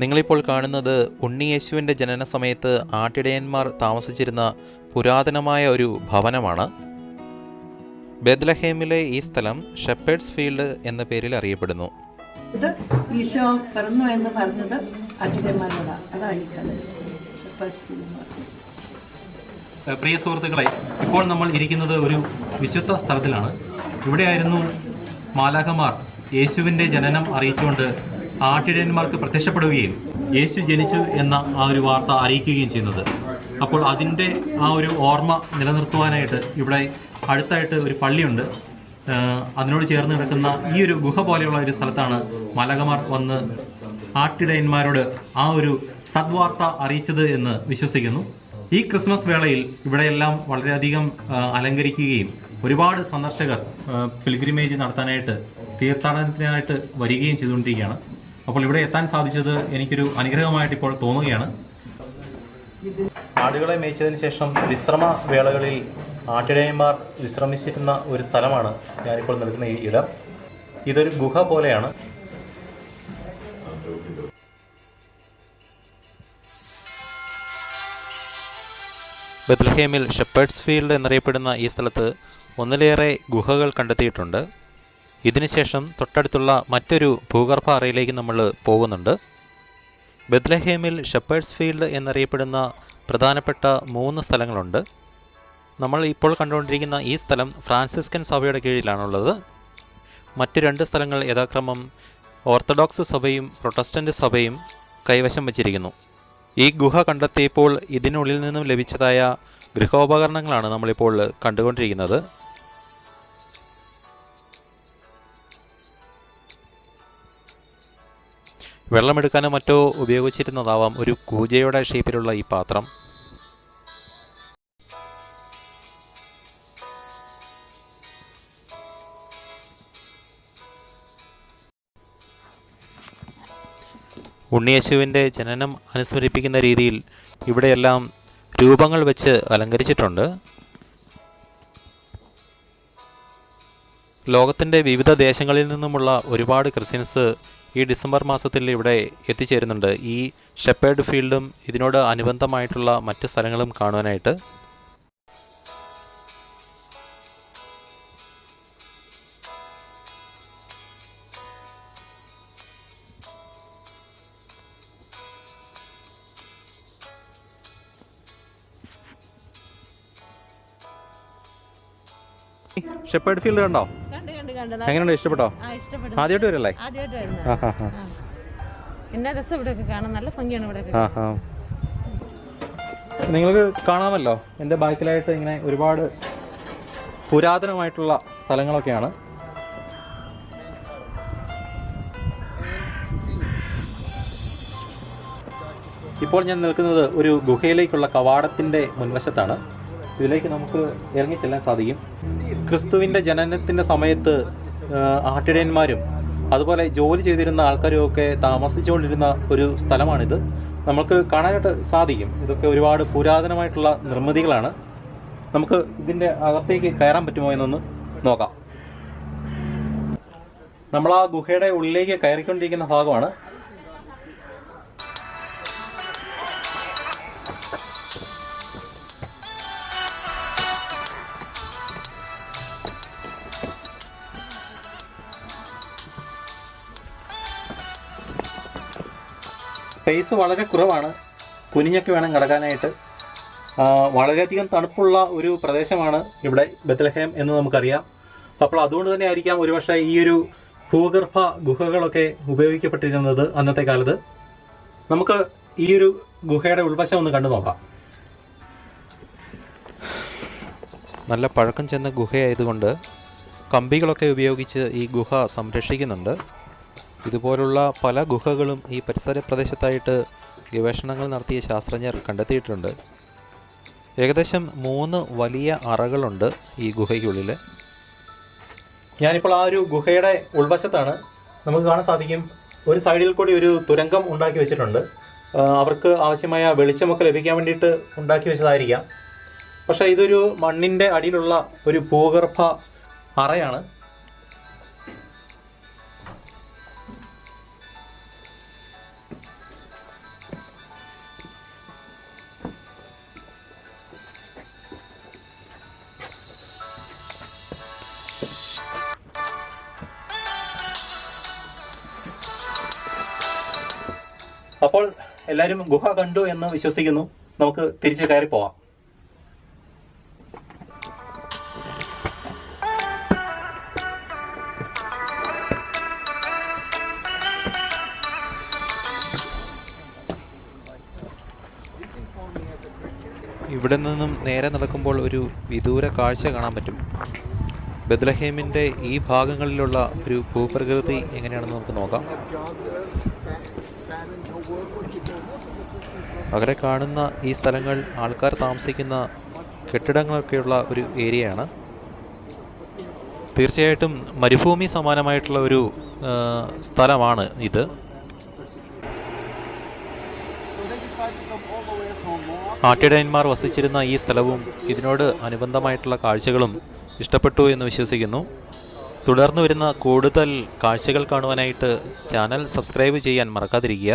നിങ്ങളിപ്പോൾ കാണുന്നത് ഉണ്ണിയേശുവിന്റെ ജനന സമയത്ത് ആട്ടിടയന്മാർ താമസിച്ചിരുന്ന പുരാതനമായ ഒരു ഭവനമാണ്. ബെദ്ലഹേമിലെ ഈ സ്ഥലം ഷെപ്പേഡ്സ് ഫീൽഡ് എന്ന പേരിൽ അറിയപ്പെടുന്നു. ഇത് ഈശോ പിറന്നു എന്ന് പറഞ്ഞത് അതാണ് ഈ. ഏഹ് പ്രിയ സുഹൃത്തുക്കളെ ഇപ്പോൾ നമ്മൾ ഇരിക്കുന്നത് ഒരു വിശുദ്ധ സ്ഥലത്തിലാണ്. ഇവിടെയായിരുന്നു മാലാഖമാർ യേശുവിന്റെ ജനനം അറിയിച്ചുകൊണ്ട് ആട്ടിടയന്മാർക്ക് പ്രത്യക്ഷപ്പെടുകയും യേശു ജനിച്ചു എന്ന ആ ഒരു വാർത്ത അറിയിക്കുകയും ചെയ്യുന്നത്. അപ്പോൾ അതിന്റെ ആ ഒരു ഓർമ്മ നിലനിർത്തുവാനായിട്ട് ഇവിടെ അടുത്തായിട്ട് ഒരു പള്ളിയുണ്ട്. അതിനോട് ചേർന്ന് കിടക്കുന്ന ഈ ഒരു ഗുഹ പോലെയുള്ള ഒരു സ്ഥലത്താണ് മലകമാർ വന്ന് ആട്ടിടയന്മാരോട് ആ ഒരു സദ്വാർത്ത അറിയിച്ചത് എന്ന് വിശ്വസിക്കുന്നു. ഈ ക്രിസ്മസ് വേളയിൽ ഇവിടെയെല്ലാം വളരെയധികം അലങ്കരിക്കുകയും ഒരുപാട് സന്ദർശകർ പിൽഗ്രിമേജ് നടത്താനായിട്ട് തീർത്ഥാടനത്തിനായിട്ട് വരികയും ചെയ്തുകൊണ്ടിരിക്കുകയാണ്. അപ്പോൾ ഇവിടെ എത്താൻ സാധിച്ചത് എനിക്കൊരു അനുഗ്രഹമായിട്ട് ഇപ്പോൾ തോന്നുകയാണ്. ആടുകളെ മേയിച്ചതിന് ശേഷം വിശ്രമ വേളകളിൽ ആട്ടിടയന്മാർ വിശ്രമിച്ചിരുന്ന ഒരു സ്ഥലമാണ് ഞാനിപ്പോൾ നിൽക്കുന്ന ഈ ഇടം. ഇതൊരു ഗുഹ പോലെയാണ്. ബെത്ലഹേമിൽ ഷെപ്പേർഡ്സ് ഫീൽഡ് എന്നറിയപ്പെടുന്ന ഈ സ്ഥലത്ത് ഒന്നിലേറെ ഗുഹകൾ കണ്ടെത്തിയിട്ടുണ്ട്. ഇതിനുശേഷം തൊട്ടടുത്തുള്ള മറ്റൊരു ഭൂഗർഭ അറയിലേക്ക് നമ്മൾ പോകുന്നുണ്ട്. ബെത്ലഹേമിൽ ഷെപ്പേഴ്സ് ഫീൽഡ് എന്നറിയപ്പെടുന്ന പ്രധാനപ്പെട്ട മൂന്ന് സ്ഥലങ്ങളുണ്ട്. നമ്മൾ ഇപ്പോൾ കണ്ടുകൊണ്ടിരിക്കുന്ന ഈ സ്ഥലം ഫ്രാൻസിസ്കൻ സഭയുടെ കീഴിലാണുള്ളത്. മറ്റ് രണ്ട് സ്ഥലങ്ങൾ യഥാക്രമം ഓർത്തഡോക്സ് സഭയും പ്രൊട്ടസ്റ്റന്റ് സഭയും കൈവശം വച്ചിരിക്കുന്നു. ഈ ഗുഹ കണ്ടെത്തിയപ്പോൾ ഇതിനുള്ളിൽ നിന്നും ലഭിച്ചതായ ഗൃഹോപകരണങ്ങളാണ് നമ്മളിപ്പോൾ കണ്ടുകൊണ്ടിരിക്കുന്നത്. വെള്ളമെടുക്കാനോ മറ്റോ ഉപയോഗിച്ചിരുന്നതാവാം ഒരു കൂജയുടെ ഷേപ്പിലുള്ള ഈ പാത്രം. ഉണ്ണിയേശുവിന്റെ ജനനം അനുസ്മരിപ്പിക്കുന്ന രീതിയിൽ ഇവിടെയെല്ലാം രൂപങ്ങൾ വെച്ച് അലങ്കരിച്ചിട്ടുണ്ട്. ലോകത്തിന്റെ വിവിധ ദേശങ്ങളിൽ നിന്നുമുള്ള ഒരുപാട് ക്രിസ്ത്യൻസ് ഈ ഡിസംബർ മാസത്തിൽ ഇവിടെ എത്തിച്ചേരുന്നുണ്ട്. ഈ ഷെപ്പേർഡ് ഫീൽഡും ഇതിനോട് അനുബന്ധമായിട്ടുള്ള മറ്റ് സ്ഥലങ്ങളും കാണുവാനായിട്ട്. ഷെപ്പേർഡ് ഫീൽഡ് കണ്ടോ? എങ്ങനെയുണ്ട്? ഇഷ്ടപ്പെട്ടോ? ആ ഇഷ്ടപ്പെടും ആദ്യമായിട്ട് വരല്ലേ? ആദ്യമായിട്ട് വരുന്നത്. എന്നാ രസം ഇവിടെയൊക്കെ കാണാൻ. നല്ല ഭംഗിയാണ് ഇവിടെയൊക്കെ. നിങ്ങൾക്ക് കാണാമല്ലോ. എന്റെ ബാക്കിലായിട്ട് ഇങ്ങനെ ഒരുപാട് പുരാതനമായിട്ടുള്ള സ്ഥലങ്ങളൊക്കെയാണ്. ഇപ്പോൾ ഞാൻ നിൽക്കുന്നത് ഒരു ഗുഹയിലേക്കുള്ള കവാടത്തിന്റെ മുൻവശത്താണ്. ഇതിലേക്ക് നമുക്ക് ഇറങ്ങി ചെല്ലാൻ സാധിക്കും. ക്രിസ്തുവിന്റെ ജനനത്തിന്റെ സമയത്ത് ആട്ടിടയന്മാരും അതുപോലെ ജോലി ചെയ്തിരുന്ന ആൾക്കാരും ഒക്കെ താമസിച്ചുകൊണ്ടിരുന്ന ഒരു സ്ഥലമാണിത്. നമുക്ക് കാണാനായിട്ട് സാധിക്കും. ഇതൊക്കെ ഒരുപാട് പുരാതനമായിട്ടുള്ള നിർമ്മിതികളാണ്. നമുക്ക് ഇതിന്റെ അകത്തേക്ക് കയറാൻ പറ്റുമോ എന്നൊന്ന് നോക്കാം. നമ്മൾ ആ ഗുഹയുടെ ഉള്ളിലേക്ക് കയറിക്കൊണ്ടിരിക്കുന്ന ഭാഗമാണ്. സ്പേസ് വളരെ കുറവാണ്. കുനിഞ്ഞൊക്കെ വേണം കിടക്കാനായിട്ട്. വളരെയധികം തണുപ്പുള്ള ഒരു പ്രദേശമാണ് ഇവിടെ ബത്തലഹേം എന്ന് നമുക്കറിയാം. അപ്പോൾ അതുകൊണ്ട് തന്നെ ആയിരിക്കാം ഒരുപക്ഷെ ഈ ഒരു ഭൂഗർഭ ഗുഹകളൊക്കെ ഉപയോഗിക്കപ്പെട്ടിരുന്നത് അന്നത്തെ കാലത്ത്. നമുക്ക് ഈ ഒരു ഗുഹയുടെ ഉൾവശം ഒന്ന് കണ്ടു നോക്കാം. നല്ല പഴക്കം ചെന്ന ഗുഹയായതുകൊണ്ട് കമ്പികളൊക്കെ ഉപയോഗിച്ച് ഈ ഗുഹ സംരക്ഷിക്കുന്നുണ്ട്. ഇതുപോലുള്ള പല ഗുഹകളും ഈ പരിസര പ്രദേശത്തായിട്ട് ഗവേഷണങ്ങൾ നടത്തിയ ശാസ്ത്രജ്ഞർ കണ്ടെത്തിയിട്ടുണ്ട്. ഏകദേശം മൂന്ന് വലിയ അറകളുണ്ട് ഈ ഗുഹയ്ക്കുള്ളിൽ ഞാനിപ്പോൾ ആ ഒരു ഗുഹയുടെ ഉൾവശത്താണ്. നമുക്ക് കാണാൻ സാധിക്കും ഒരു സൈഡിൽ കൂടി ഒരു തുരങ്കം ഉണ്ടാക്കി വെച്ചിട്ടുണ്ട്. അവർക്ക് ആവശ്യമായ വെളിച്ചമൊക്കെ ലഭിക്കാൻ വേണ്ടിയിട്ട് ഉണ്ടാക്കി വെച്ചതായിരിക്കാം. പക്ഷേ ഇതൊരു മണ്ണിന്റെ അടിയിലുള്ള ഒരു ഭൂഗർഭ അറയാണ്. അപ്പോൾ എല്ലാവരും ഗുഹ കണ്ടു എന്ന് വിശ്വസിക്കുന്നു. നമുക്ക് തിരിച്ച് കയറി പോവാം. ഇവിടെ നിന്നും നേരെ നടക്കുമ്പോൾ ഒരു വിദൂര കാഴ്ച കാണാൻ പറ്റും. ബദ്ലഹേമിന്റെ ഈ ഭാഗങ്ങളിലുള്ള ഒരു ഭൂപ്രകൃതി എങ്ങനെയാണെന്ന് നമുക്ക് നോക്കാം. അവരെ കാണുന്ന ഈ സ്ഥലങ്ങൾ ആൾക്കാർ താമസിക്കുന്ന കെട്ടിടങ്ങളൊക്കെയുള്ള ഒരു ഏരിയയാണ്. തീർച്ചയായിട്ടും മരുഭൂമി സമാനമായിട്ടുള്ള ഒരു സ്ഥലമാണ് ഇത്. ആട്ടിടയന്മാർ വസിച്ചിരുന്ന ഈ സ്ഥലവും ഇതിനോട് അനുബന്ധമായിട്ടുള്ള കാഴ്ചകളും ഇഷ്ടപ്പെട്ടു എന്ന് വിശ്വസിക്കുന്നു. തുടർന്ന് വരുന്ന കൂടുതൽ കാഴ്ചകൾ കാണുവാനായിട്ട് ചാനൽ സബ്സ്ക്രൈബ് ചെയ്യാൻ മറക്കാതിരിക്കുക.